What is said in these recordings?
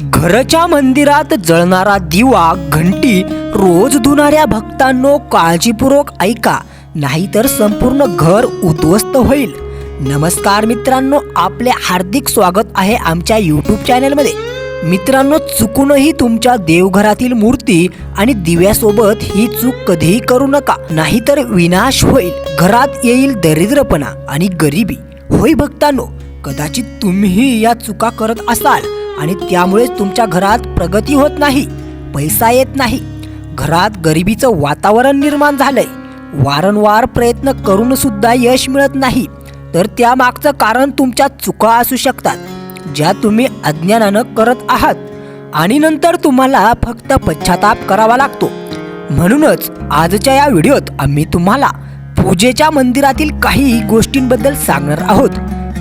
घरच्या मंदिरात जळणारा दिवा घंटी रोज धुणाऱ्या भक्तांनो काळजीपूर्वक ऐका. नाहीतर संपूर्ण घर उद्ध्वस्त होईल. नमस्कार मित्रांनो आपले हार्दिक स्वागत आहे आमच्या यूट्यूब चॅनलमध्ये मित्रांनो चुकूनही तुमच्या देवघरातील मूर्ती आणि दिव्यासोबत ही चूक कधीही करू नका. नाहीतर विनाश होईल. घरात येईल दरिद्रपणा आणि गरिबी. होय भक्तांनो कदाचित तुम्हीही या चुका करत असाल. आणि त्यामुळेच तुमच्या घरात प्रगती होत नाही पैसा येत नाही. घरात गरिबीचं वातावरण निर्माण झालंय. वारंवार प्रयत्न करून सुद्धा यश मिळत नाही. तर त्यामागचं कारण तुमच्या चुका असू शकतात ज्या तुम्ही अज्ञानानं करत आहात. आणि नंतर तुम्हाला फक्त पश्चाताप करावा लागतो. म्हणूनच आजच्या या व्हिडिओत आम्ही तुम्हाला पूजेच्या मंदिरातील काही गोष्टींबद्दल सांगणार आहोत.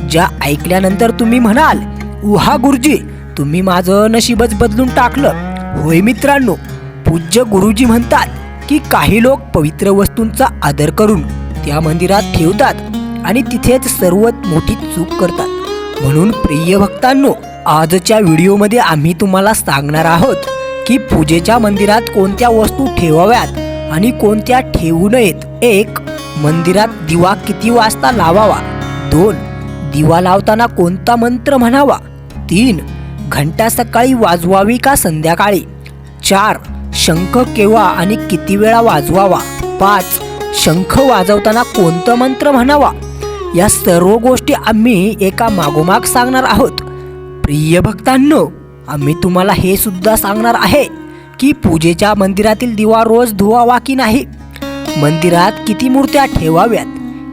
ज्या ऐकल्यानंतर तुम्ही म्हणाल उहा गुरुजी तुम्ही माझं नशीबच बदलून टाकलं. होय मित्रांनो पूज्य गुरुजी म्हणतात की काही लोक पवित्र वस्तूंचा आदर करून त्या मंदिरात ठेवतात आणि तिथेच सर्वात मोठी चूक करतात. म्हणून प्रिय भक्तांनो आजच्या व्हिडिओमध्ये आम्ही तुम्हाला सांगणार आहोत की पूजेच्या मंदिरात कोणत्या वस्तू ठेवाव्यात आणि कोणत्या ठेवू नयेत. एक मंदिरात दिवा किती वाजता लावावा? दोन दिवा लावताना कोणता मंत्र म्हणावा? तीन घंटा सकाळी वाजवावी का संध्याकाळी? चार शंख केव्हा आणि किती वेळा वाजवावा? पाच शंख वाजवताना कोणतं मंत्र म्हणावा? या सर्व गोष्टी आम्ही एका मागोमाग सांगणार आहोत. प्रिय भक्तांनो आम्ही तुम्हाला हे सुद्धा सांगणार आहे की पूजेच्या मंदिरातील दिवा रोज धुवावा की नाही? मंदिरात किती मूर्त्या ठेवाव्यात?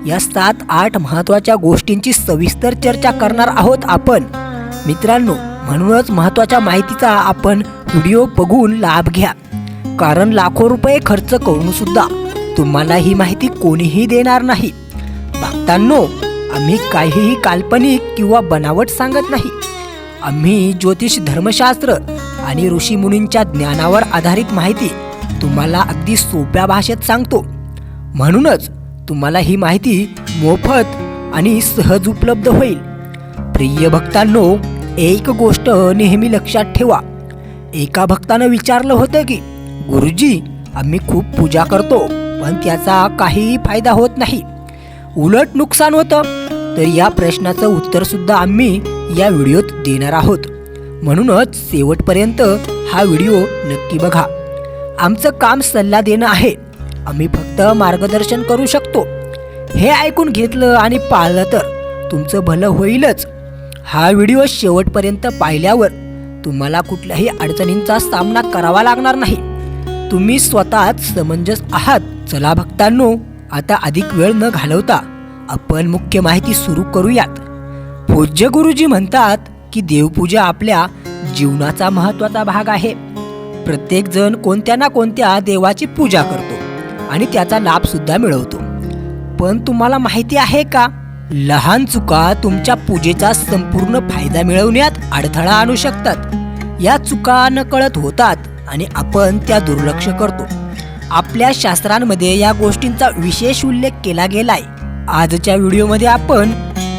या सात आठ महत्त्वाच्या गोष्टींची सविस्तर चर्चा करणार आहोत आपण. मित्रांनो म्हणूनच महत्त्वाच्या माहितीचा आपण व्हिडिओ बघून लाभ घ्या. कारण लाखो रुपये खर्च करूनसुद्धा तुम्हाला ही माहिती कोणीही देणार नाही. भक्तांनो आम्ही काहीही काल्पनिक किंवा बनावट सांगत नाही. आम्ही ज्योतिष धर्मशास्त्र आणि ऋषीमुनींच्या ज्ञानावर आधारित माहिती तुम्हाला अगदी सोप्या भाषेत सांगतो. म्हणूनच तुम्हाला ही माहिती मोफत आणि सहज उपलब्ध होईल. प्रिय भक्तांनो एक गोष्ट नेहमी लक्षात ठेवा. एका भक्तानं विचारलं होतं की गुरुजी आम्ही खूप पूजा करतो पण त्याचा काहीही फायदा होत नाही. उलट नुकसान होतं. तर या प्रश्नाचं उत्तरसुद्धा आम्ही या व्हिडिओत देणार आहोत. म्हणूनच शेवटपर्यंत हा व्हिडिओ नक्की बघा. आमचं काम सल्ला देणं आहे. आम्ही फक्त मार्गदर्शन करू शकतो. हे ऐकून घेतलं आणि पाळलं तर तुमचं भलं होईलच. हा व्हिडिओ शेवटपर्यंत पाहिल्यावर तुम्हाला कुठल्याही अडचणींचा सामना करावा लागणार नाही. तुम्ही स्वतःच समंजस आहात. चला भक्तांनो आता अधिक वेळ न घालवता आपण मुख्य माहिती सुरू करूयात. पूज्य गुरुजी म्हणतात की देवपूजा आपल्या जीवनाचा महत्त्वाचा भाग आहे. प्रत्येक जण कोणत्या ना कोणत्या देवाची पूजा करतो आणि त्याचा लाभसुद्धा मिळवतो. पण तुम्हाला माहिती आहे का? लहान चुका तुमच्या पूजेचा संपूर्ण फायदा मिळवण्यात अडथळा आणू शकतात. या चुका नकळत होतात आणि आपण त्या दुर्लक्ष करतो. आपल्या शास्त्रांमध्ये या गोष्टींचा विशेष उल्लेख केला गेलाय. आजच्या व्हिडिओमध्ये आपण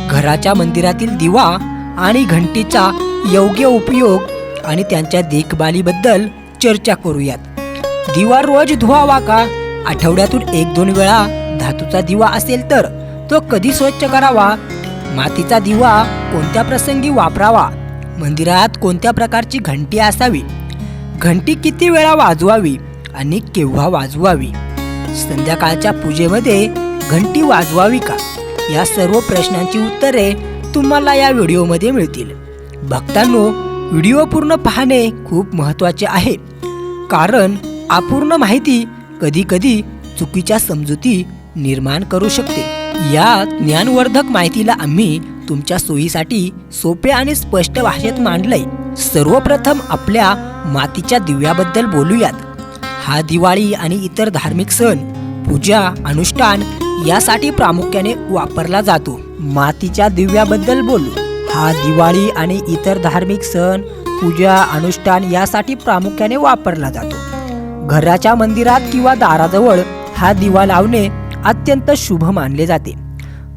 घराच्या मंदिरातील दिवा आणि घंटीचा योग्य उपयोग आणि त्यांच्या देखभालीबद्दल चर्चा करूयात. दिवा रोज धुवावा का? आठवड्यातून एक दोन वेळा धातूचा दिवा असेल तर तो कधी स्वच्छ करावा? मातीचा दिवा कोणत्या प्रसंगी वापरावा? मंदिरात कोणत्या प्रकारची घंटी असावी? घंटी किती वेळा वाजवावी आणि केव्हा वाजवावी? संध्याकाळच्या पूजेमध्ये घंटी वाजवावी का? या सर्व प्रश्नांची उत्तरे तुम्हाला या व्हिडिओमध्ये मिळतील. भक्तांनो व्हिडिओ पूर्ण पाहणे खूप महत्त्वाचे आहे. कारण अपूर्ण माहिती कधीकधी चुकीच्या समजुती निर्माण करू शकते. या ज्ञानवर्धक माहितीला आम्ही तुमच्या सोयीसाठी सोपे आणि स्पष्ट भाषेत मांडलंय. सर्वप्रथम आपल्या मातीच्या दिव्याबद्दल बोलूयात. हा दिवाळी आणि इतर धार्मिक सण पूजा अनुष्ठान यासाठी प्रामुख्याने वापरला जातो. मातीच्या दिव्याबद्दल बोलू. हा दिवाळी आणि इतर धार्मिक सण पूजा अनुष्ठान यासाठी प्रामुख्याने वापरला जातो. घराच्या मंदिरात किंवा दाराजवळ हा दिवा लावणे अत्यंत शुभ मानले जाते.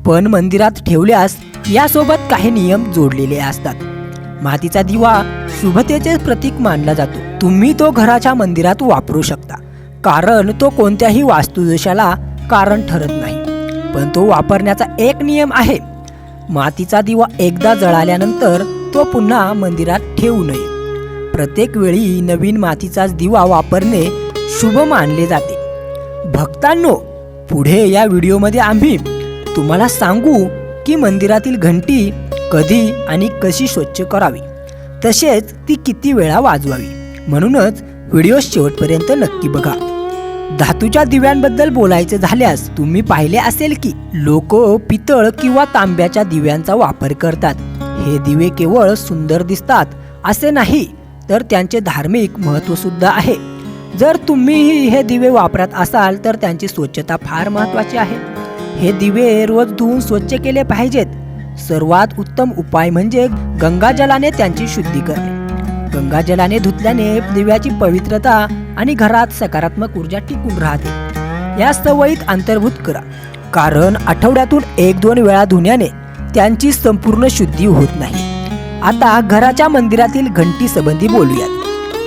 पण मंदिरात ठेवल्यास यासोबत काही नियम जोडलेले असतात. मातीचा दिवा शुभतेचे प्रतीक मानला जातो. तुम्ही तो घराच्या मंदिरात वापरू शकता. कारण तो कोणत्याही वास्तुदोषाला कारण ठरत नाही. पण तो वापरण्याचा एक नियम आहे. मातीचा दिवा एकदा जळाल्यानंतर तो पुन्हा मंदिरात ठेवू नये. प्रत्येक वेळी नवीन मातीचाच दिवा वापरणे शुभ मानले जाते. भक्तांनो पुढे या व्हिडिओमध्ये आम्ही तुम्हाला सांगू की मंदिरातील घंटी कधी आणि कशी स्वच्छ करावी तसेच ती किती वेळा वाजवावी. म्हणूनच व्हिडिओ शेवटपर्यंत नक्की बघा. धातूच्या दिव्यांबद्दल बोलायचे झाल्यास तुम्ही पाहिले असेल की लोक पितळ किंवा तांब्याच्या दिव्यांचा वापर करतात. हे दिवे केवळ सुंदर दिसतात असे नाही तर त्यांचे धार्मिक महत्त्वसुद्धा आहे. जर तुम्हीही हे दिवे वापरत असाल तर त्यांची स्वच्छता फार महत्त्वाची आहे. हे दिवे रोज धुवून स्वच्छ केले पाहिजेत. सर्वात उत्तम उपाय म्हणजे गंगाजलाने त्यांची शुद्धी करणे. गंगाजलाने धुतल्याने दिव्याची पवित्रता आणि घरात सकारात्मक ऊर्जा टिकून राहते. या सवयीत अंतर्भूत करा. कारण आठवड्यातून एक दोन वेळा धुण्याने त्यांची संपूर्ण शुद्धी होत नाही. आता घराच्या मंदिरातील घंटी संबंधी बोलूयात.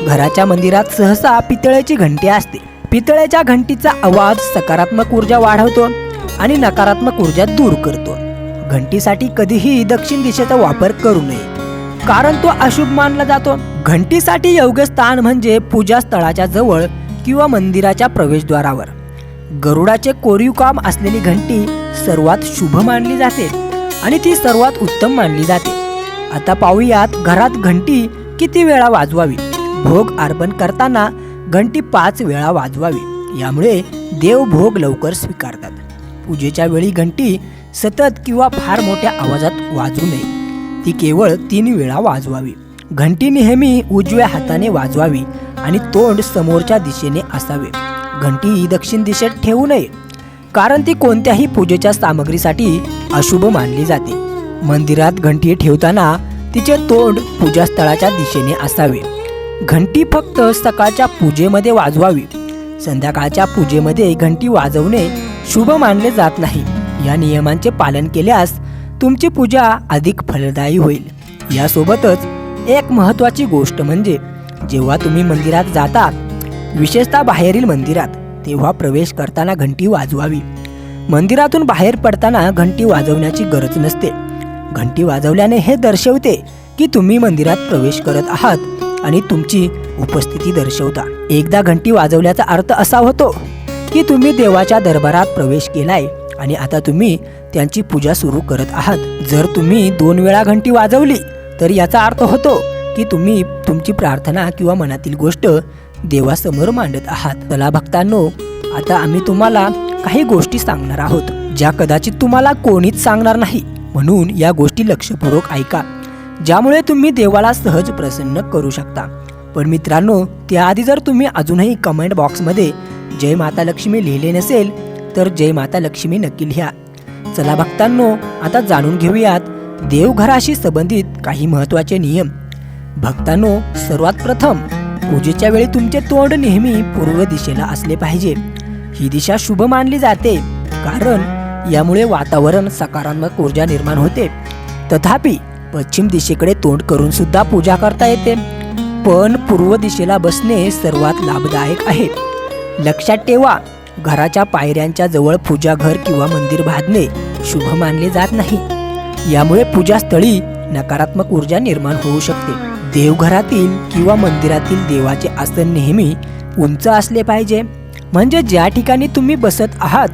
घराच्या मंदिरात सहसा पितळेची घंटी असते. पितळेच्या घंटीचा आवाज सकारात्मक ऊर्जा वाढवतो आणि नकारात्मक ऊर्जा दूर करतो. घंटीसाठी कधीही दक्षिण दिशेचा वापर करू नये. कारण तो अशुभ मानला जातो. घंटीसाठी योग्य स्थान म्हणजे पूजा स्थळाच्या जवळ किंवा मंदिराच्या प्रवेशद्वारावर. गरुडाचे कोरीव काम असलेली घंटी सर्वात शुभ मानली जाते आणि ती सर्वात उत्तम मानली जाते. आता पाहूयात घरात घंटी किती वेळा वाजवावी? भोग अर्पण करताना घंटी पाच वेळा वाजवावी. यामुळे देव भोग लवकर स्वीकारतात. पूजेच्या वेळी घंटी सतत किंवा फार मोठ्या आवाजात वाजू नये. ती केवळ तीन वेळा वाजवावी. घंटी नेहमी उजव्या हाताने वाजवावी आणि तोंड समोरच्या दिशेने असावे. घंटी दक्षिण दिशेत ठेवू नये कारण ती कोणत्याही पूजेच्या सामग्रीसाठी अशुभ मानली जाते. मंदिरात घंटी ठेवताना तिचे तोंड पूजास्थळाच्या दिशेने असावे. घंटी फक्त सकाळच्या पूजेमध्ये वाजवावी. संध्याकाळच्या पूजेमध्ये घंटी वाजवणे शुभ मानले जात नाही. या नियमांचे पालन केल्यास तुमची पूजा अधिक फलदायी होईल. यासोबतच एक महत्त्वाची गोष्ट म्हणजे जेव्हा तुम्ही मंदिरात जाता विशेषतः बाहेरील मंदिरात तेव्हा प्रवेश करताना घंटी वाजवावी. मंदिरातून बाहेर पडताना घंटी वाजवण्याची गरज नसते. घंटी वाजवल्याने हे दर्शवते की तुम्ही मंदिरात प्रवेश करत आहात. आणि तुमची उपस्थिती दर्शवता. एकदा घंटी वाजवल्याचा अर्थ असा होतो की तुम्ही देवाच्या दरबारात प्रवेश केलाय आणि आता तुम्ही त्यांची पूजा सुरू करत आहात. जर तुम्ही दोन वेळा घंटी वाजवली तर याचा अर्थ होतो की तुम्ही तुमची प्रार्थना किंवा मनातील गोष्ट देवासमोर मांडत आहात. चला भक्तांनो आता आम्ही तुम्हाला काही गोष्टी सांगणार आहोत ज्या कदाचित तुम्हाला कोणीच सांगणार नाही. म्हणून या गोष्टी लक्षपूर्वक ऐका. ज्यामुळे तुम्ही देवाला सहज प्रसन्न करू शकता. पण मित्रांनो त्याआधी जर तुम्ही अजूनही कमेंट बॉक्समध्ये जय माता लक्ष्मी लिहिले नसेल तर जय माता लक्ष्मी नक्की लिहा. चला भक्तांनो आता जाणून घेऊयात देवघराशी संबंधित काही महत्त्वाचे नियम. भक्तांनो सर्वात प्रथम पूजेच्या वेळी तुमचे तोंड नेहमी पूर्व दिशेला असले पाहिजे. ही दिशा शुभ मानली जाते कारण यामुळे वातावरण सकारात्मक ऊर्जा निर्माण होते. तथापि पश्चिम दिशेकडे तोंड करून सुद्धा पूजा करता येते. पण पूर्व दिशेला बसणे सर्वात लाभदायक आहे. लक्षात ठेवा घराच्या पायऱ्यांच्या जवळ पूजा घर किंवा मंदिर बांधणे शुभ मानले जात नाही. यामुळे पूजास्थळी नकारात्मक ऊर्जा निर्माण होऊ शकते. देवघरातील किंवा मंदिरातील देवाचे आसन नेहमी उंच असले पाहिजे. म्हणजे ज्या ठिकाणी तुम्ही बसत आहात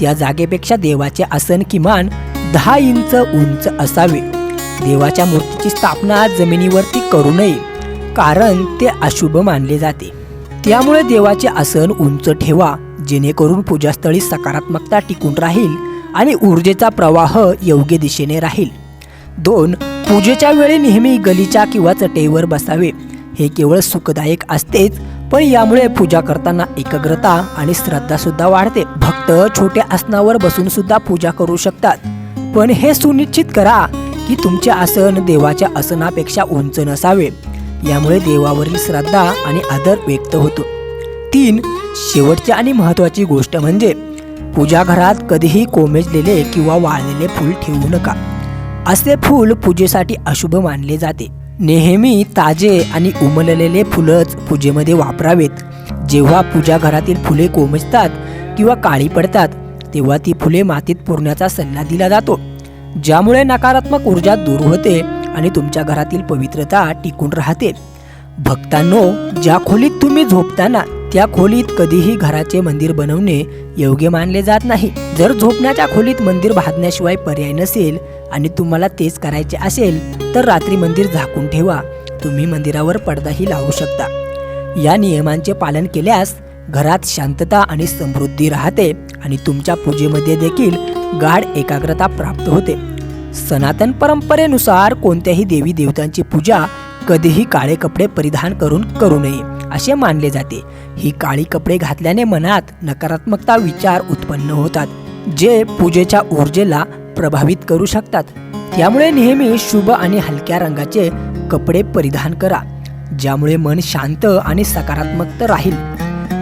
त्या जागेपेक्षा देवाचे आसन किमान दहा इंच उंच असावे. देवाच्या मूर्तीची स्थापना जमिनीवरती करू नये कारण ते अशुभ मानले जाते. त्यामुळे देवाचे आसन उंच ठेवा जेणेकरून पूजास्थळी सकारात्मकता टिकून राहील आणि ऊर्जेचा प्रवाह योग्य दिशेने राहील. दोन पूजेच्या वेळी नेहमी गलीच्या किंवा चटईवर बसावे. हे केवळ सुखदायक असतेच पण यामुळे पूजा करताना एकाग्रता आणि श्रद्धासुद्धा वाढते. भक्त छोट्या आसनावर बसून सुद्धा पूजा करू शकतात. पण हे सुनिश्चित करा की तुमचे आसन देवाच्या आसनापेक्षा उंच नसावे. यामुळे देवावरील श्रद्धा आणि आदर व्यक्त होतो. तीन शेवटची आणि महत्त्वाची गोष्ट म्हणजे पूजाघरात कधीही कोमेजलेले किंवा वाळलेले फूल ठेवू नका. असे फूल पूजेसाठी अशुभ मानले जाते. नेहमी ताजे आणि उमललेले फुलंच पूजेमध्ये वापरावेत. जेव्हा पूजाघरातील फुले कोमजतात किंवा काळी पडतात तेव्हा ती फुले मातीत पुरण्याचा सल्ला दिला जातो. ज्यामुळे नकारात्मक ऊर्जा दूर होते आणि तुमच्या घरातील पवित्रता टिकून राहते. भक्तांनो ज्या खोलीत तुम्ही झोपताना त्या खोलीत कधीही घराचे मंदिर बनवणे योग्य मानले जात नाही. जर झोपण्याच्या खोलीत मंदिर बांधण्याशिवाय पर्याय नसेल आणि तुम्हाला तेच करायचे असेल तर रात्री मंदिर झाकून ठेवा. तुम्ही मंदिरावर पडदाही लावू शकता. या नियमांचे पालन केल्यास घरात शांतता आणि समृद्धी राहते आणि तुमच्या पूजेमध्ये देखील गाढ एकाग्रता प्राप्त होते. सनातन परंपरेनुसार कोणत्याही देवी देवतांची पूजा कधीही काळे कपडे परिधान करून करू नये असे मानले जाते. ही काळी कपडे घातल्याने मनात नकारात्मकता विचार उत्पन्न होतात जे पूजेच्या ऊर्जेला प्रभावित करू शकतात. त्यामुळे नेहमी शुभ आणि हलक्या रंगाचे कपडे परिधान करा ज्यामुळे मन शांत आणि सकारात्मक राहील.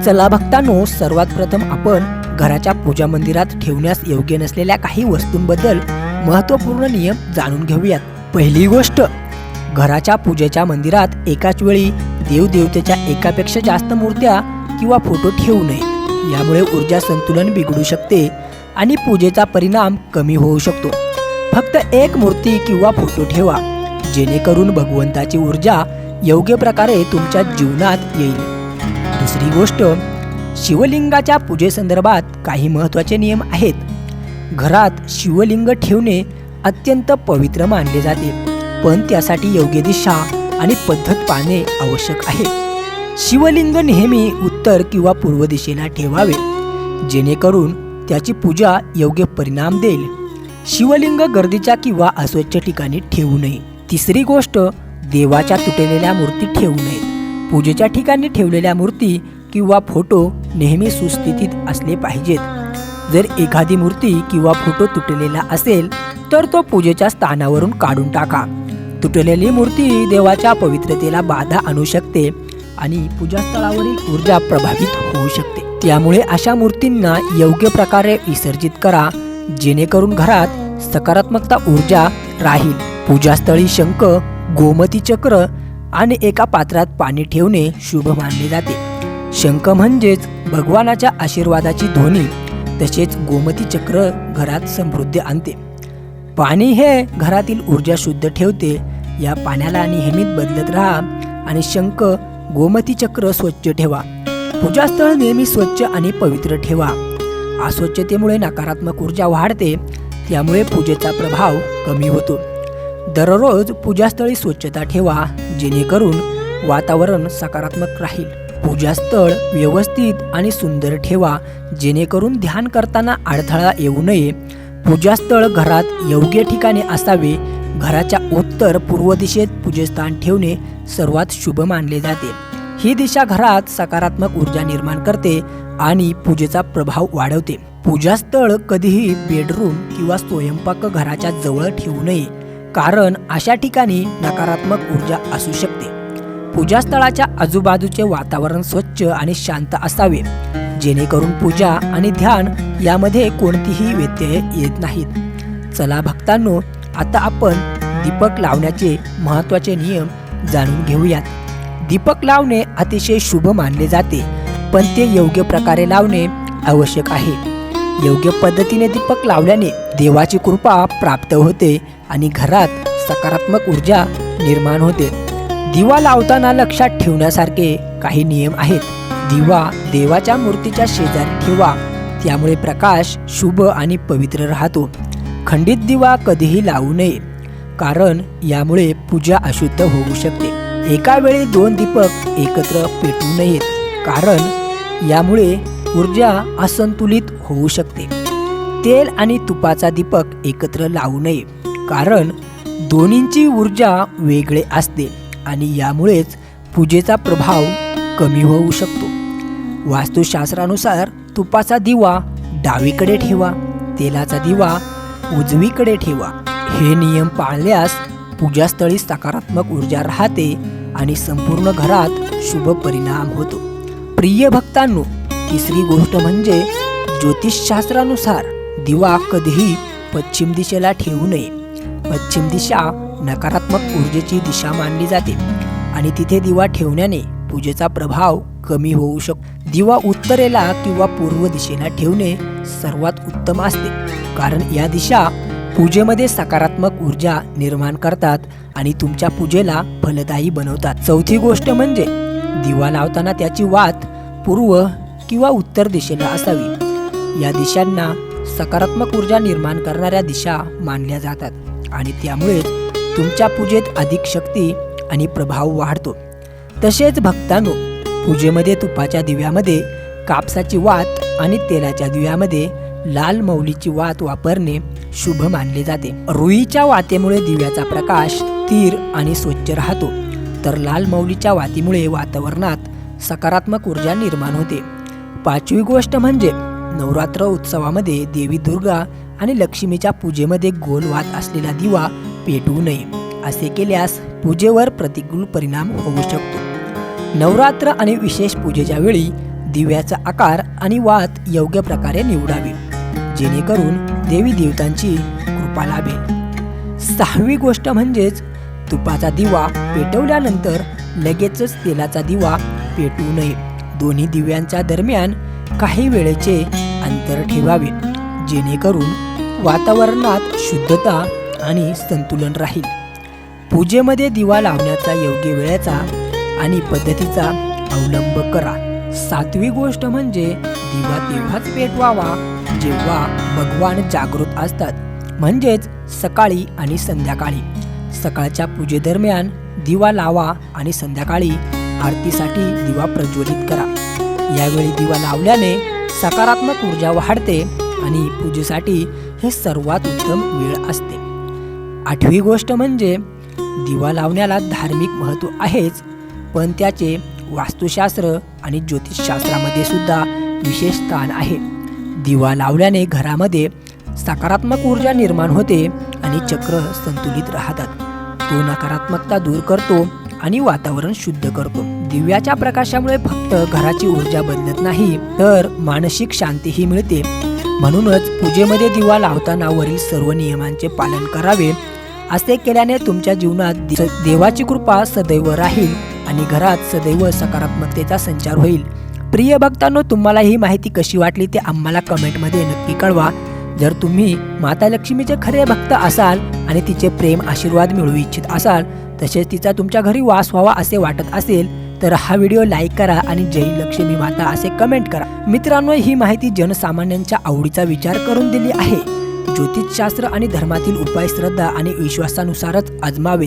चला भक्तांनो सर्वात प्रथम आपण घराच्या पूजा मंदिरात ठेवण्यास योग्य नसलेल्या काही वस्तूंबद्दल महत्त्वपूर्ण नियम जाणून घेऊयात. पहिली गोष्ट घराच्या पूजेच्या मंदिरात एकाच वेळी देवदेवतेच्या एकापेक्षा जास्त मूर्त्या किंवा फोटो ठेवू नये. यामुळे ऊर्जा संतुलन बिघडू शकते आणि पूजेचा परिणाम कमी होऊ शकतो. फक्त एक मूर्ती किंवा फोटो ठेवा जेणेकरून भगवंताची ऊर्जा योग्य प्रकारे तुमच्या जीवनात येईल. दुसरी गोष्ट शिवलिंगाच्या पूजेसंदर्भात काही महत्त्वाचे नियम आहेत. घरात शिवलिंग ठेवणे अत्यंत पवित्र मानले जाते पण त्यासाठी योग्य दिशा आणि पद्धत पाळणे आवश्यक आहे. शिवलिंग नेहमी उत्तर किंवा पूर्व दिशेला ठेवावे जेणेकरून त्याची पूजा योग्य परिणाम देईल. शिवलिंग गर्दीच्या किंवा अस्वच्छ ठिकाणी ठेवू नये. तिसरी गोष्ट देवाच्या तुटलेल्या मूर्ती ठेवू नयेत पूजेच्या ठिकाणी ठेवलेल्या मूर्ती किंवा फोटो नेहमी सुस्थितीत असले पाहिजेत. जर एखादी मूर्ती किंवा फोटो तुटलेला असेल तर तो पूजेच्या स्थानावरून काढून टाका. तुटलेली मूर्ती देवाच्या पवित्रतेला बाधा आणू शकते आणि पूजास्थळावरील ऊर्जा प्रभावित होऊ शकते. त्यामुळे अशा मूर्तींना योग्य प्रकारे विसर्जित करा जेणेकरून घरात सकारात्मकता ऊर्जा राहील. पूजास्थळी शंख गोमती चक्र आणि एका पात्रात पाणी ठेवणे शुभ मानले जाते. शंख म्हणजेच भगवानाच्या आशीर्वादाची ध्वनी तसेच गोमती चक्र घरात समृद्धी आणते. पाणी हे घरातील ऊर्जा शुद्ध ठेवते या पाण्याला नेहमीच बदलत राहा आणि शंख गोमती चक्र स्वच्छ ठेवा. पूजास्थळ नेहमी स्वच्छ आणि पवित्र ठेवा. अस्वच्छतेमुळे नकारात्मक ऊर्जा वाढते त्यामुळे पूजेचा प्रभाव कमी होतो. दररोज पूजास्थळी स्वच्छता ठेवा जेणेकरून वातावरण सकारात्मक राहील. पूजास्थळ व्यवस्थित आणि सुंदर ठेवा जेणेकरून ध्यान करताना अडथळा येऊ नये. पूजास्थळ घरात योग्य ठिकाणी असावे. घराच्या उत्तर पूर्व दिशेत पूजस्थान ठेवणे सर्वात शुभ मानले जाते. ही दिशा घरात सकारात्मक ऊर्जा निर्माण करते आणि पूजेचा प्रभाव वाढवते. पूजास्थळ कधीही बेडरूम किंवा स्वयंपाक घराच्या जवळ ठेवू नये कारण अशा ठिकाणी नकारात्मक ऊर्जा असू शकते. पूजास्थळाच्या आजूबाजूचे वातावरण स्वच्छ आणि शांत असावे. जेणेकरून पूजा आणि ध्यान यामध्ये कोणतीही व्यत्यय येत नाहीत. चला भक्तांनो आता आपण दीपक लावण्याचे महत्त्वाचे नियम जाणून घेऊयात. दीपक लावणे अतिशय शुभ मानले जाते पण ते योग्य प्रकारे लावणे आवश्यक आहे. योग्य पद्धतीने दीपक लावल्याने देवाची कृपा प्राप्त होते आणि घरात सकारात्मक ऊर्जा निर्माण होते. दिवा लावताना लक्षात ठेवण्यासारखे काही नियम आहेत. दिवा देवाच्या मूर्तीच्या शेजारी ठेवा. त्यामुळे प्रकाश शुभ आणि पवित्र राहतो. खंडित दिवा कधीही लावू नये कारण यामुळे पूजा अशुद्ध होऊ शकते. एका वेळी दोन दीपक एकत्र पेटू नयेत कारण यामुळे ऊर्जा असंतुलित होऊ शकते. तेल आणि तुपाचा दीपक एकत्र लावू नये कारण दोन्हींची ऊर्जा वेगळे असते. आणि यामुळेच पूजेचा प्रभाव कमी होऊ शकतो. वास्तुशास्त्रानुसार तुपाचा दिवा डावीकडे ठेवा तेलाचा दिवा उजवीकडे ठेवा. हे नियम पाळल्यास पूजास्थळी सकारात्मक ऊर्जा राहते आणि संपूर्ण घरात शुभ परिणाम होतो. प्रिय भक्तांनो तिसरी गोष्ट म्हणजे ज्योतिषशास्त्रानुसार दिवा कधीही पश्चिम दिशेला ठेवू नये. पश्चिम दिशा नकारात्मक ऊर्जेची दिशा मानली जाते आणि तिथे दिवा ठेवण्याने पूजेचा प्रभाव कमी होऊ शकतो दिवा उत्तरेला किंवा पूर्व दिशेला ठेवणे सर्वात उत्तम असते. कारण या दिशा पूजेमध्ये सकारात्मक ऊर्जा निर्माण करतात आणि तुमच्या पूजेला फलदायी बनवतात. चौथी गोष्ट म्हणजे दिवा लावताना त्याची वात पूर्व किंवा उत्तर दिशेला असावी. या दिशांना सकारात्मक ऊर्जा निर्माण करणाऱ्या दिशा मानल्या जातात आणि त्यामुळेच तुमच्या पूजेत अधिक शक्ती आणि प्रभाव वाढतो. तसेच भक्तांनो पूजेमध्ये तुपाच्या दिव्यामध्ये कापसाची वात आणि तेलाच्या दिव्यामध्ये लाल मौलीची वात वापरणे शुभ मानले जाते. रुईच्या वातेमुळे दिव्याचा प्रकाश स्थिर आणि स्वच्छ राहतो. तर लाल मौलीच्या वातीमुळे वातावरणात सकारात्मक ऊर्जा निर्माण होते. पाचवी गोष्ट म्हणजे नवरात्र उत्सवामध्ये देवी दुर्गा आणि लक्ष्मीच्या पूजेमध्ये गोल वात असलेला दिवा पेटवू नये असे केल्यास पूजेवर प्रतिकूल परिणाम होऊ शकतो. नवरात्र आणि विशेष पूजेच्या वेळी दिव्याचा आकार आणि वात योग्य प्रकारे निवडावी जेणेकरून देवी देवतांची कृपा लाभेल सहावी गोष्ट म्हणजेच तुपाचा दिवा पेटवल्यानंतर लगेचच तेलाचा दिवा पेटवू नये. दोन्ही दिव्यांच्या दरम्यान काही वेळेचे अंतर ठेवावे जेणेकरून वातावरणात शुद्धता आणि संतुलन राहील. पूजेमध्ये दिवा लावण्याचा योग्य वेळेचा आणि पद्धतीचा अवलंब करा. सातवी गोष्ट म्हणजे दिवा तेव्हाच पेटवावा जेव्हा भगवान जागृत असतात. म्हणजेच सकाळी आणि संध्याकाळी. सकाळच्या पूजेदरम्यान दिवा लावा आणि संध्याकाळी आरतीसाठी दिवा प्रज्वलित करा. यावेळी दिवा लावल्याने सकारात्मक ऊर्जा वाढते आणि पूजेसाठी हे सर्वात उत्तम वेळ असते. आठवी गोष्ट म्हणजे दिवा लावण्याला धार्मिक महत्त्व आहेच पण त्याचे वास्तुशास्त्र आणि ज्योतिषशास्त्रामध्ये सुद्धा विशेष स्थान आहे. दिवा लावल्याने घरामध्ये सकारात्मक ऊर्जा निर्माण होते आणि चक्र संतुलित राहतात. तो नकारात्मकता दूर करतो आणि वातावरण शुद्ध करतो. दिव्याच्या प्रकाशामुळे फक्त घराची ऊर्जा बदलत नाही तर मानसिक शांतीही मिळते. म्हणूनच पूजेमध्ये दिवा लावताना वरील सर्व नियमांचे पालन करावे असे केल्याने तुमच्या जीवनात देवाची कृपा सदैव राहील आणि घरात सदैव सकारात्मकतेचा संचार होईल. प्रिय भक्तांनो तुम्हाला ही माहिती कशी वाटली ते आम्हाला कमेंटमध्ये नक्की कळवा. जर तुम्ही माता लक्ष्मीचे खरे भक्त असाल आणि तिचे प्रेम आशीर्वाद मिळवू इच्छित असाल तसेच तिचा तुमच्या घरी वास व्हावा असे वाटत असेल तर हा व्हिडिओ लाईक करा आणि जय लक्ष्मी माता असे कमेंट करा. मित्रांनो ही माहिती जनसामान्यांच्या आवडीचा विचार करून दिली आहे. ज्योतिषशास्त्र आणि धर्मातील उपाय श्रद्धा आणि विश्वासानुसारच आजमावे.